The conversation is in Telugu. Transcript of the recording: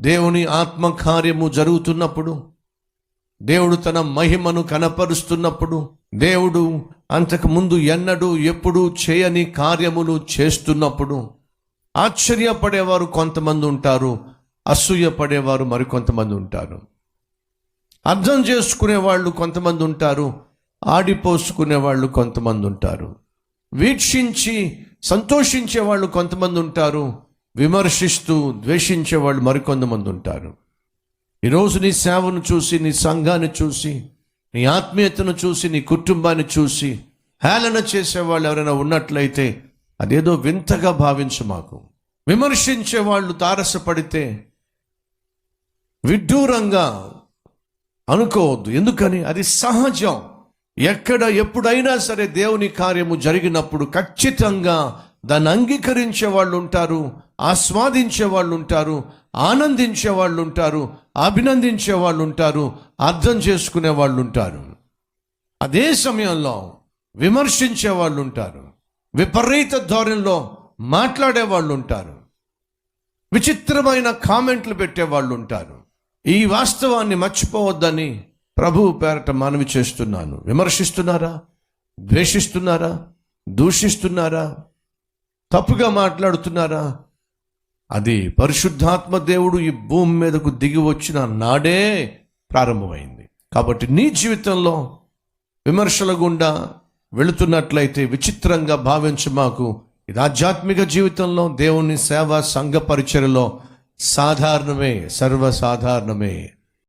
దేవుని ఆత్మకార్యము జరుగుతున్నప్పుడు దేవుడు తన మహిమను కనపరుస్తున్నప్పుడు దేవుడు అంతకు ముందు ఎన్నడూ ఎప్పుడూ చేయని కార్యములు చేస్తున్నప్పుడు ఆశ్చర్యపడేవారు కొంతమంది ఉంటారు అసూయపడేవారు మరికొంతమంది ఉంటారు. అర్థం చేసుకునే వాళ్ళు కొంతమంది ఉంటారు ఆడిపోసుకునే వాళ్ళు కొంతమంది ఉంటారు. వీక్షించి సంతోషించే వాళ్ళు కొంతమంది ఉంటారు విమర్శిస్తూ ద్వేషించే వాళ్ళు మరికొంతమంది ఉంటారు. ఈరోజు నీ సేవను చూసి నీ సంఘాన్ని చూసి నీ ఆత్మీయతను చూసి నీ కుటుంబాన్ని చూసి హేళన చేసే వాళ్ళు ఎవరైనా ఉన్నట్లయితే అదేదో వింతగా భావించు మాకు. విమర్శించే వాళ్ళు తారసపడితే విడ్డూరంగా అనుకోవద్దు. ఎందుకని? అది సహజం. ఎక్కడ ఎప్పుడైనా సరే దేవుని కార్యము జరిగినప్పుడు ఖచ్చితంగా దాన్ని అంగీకరించే వాళ్ళు ఉంటారు ఆస్వాదించే వాళ్ళు ఉంటారు ఆనందించే వాళ్ళు ఉంటారు అభినందించే వాళ్ళు ఉంటారు అర్థం చేసుకునే వాళ్ళు ఉంటారు అదే సమయంలో విమర్శించే వాళ్ళు ఉంటారు విపరీత ధోరణిలో మాట్లాడే వాళ్ళు ఉంటారు విచిత్రమైన కామెంట్లు పెట్టే వాళ్ళు ఉంటారు ఈ వాస్తవాన్ని మర్చిపోవద్దని ప్రభువు పేరట మనవి చేస్తున్నాను. విమర్శిస్తున్నారా? ద్వేషిస్తున్నారా? దూషిస్తున్నారా? తప్పుగా మాట్లాడుతున్నారా? అది పరిశుద్ధాత్మ దేవుడు ఈ భూమి మీదకు దిగి వచ్చిన నాడే ప్రారంభమైంది. కాబట్టి నీ జీవితంలో విమర్శల గుండా వెళుతున్నట్లయితే విచిత్రంగా భావించి మాకు. ఇది ఆధ్యాత్మిక జీవితంలో దేవుని సేవ సంఘ పరిచయలో సాధారణమే సర్వసాధారణమే.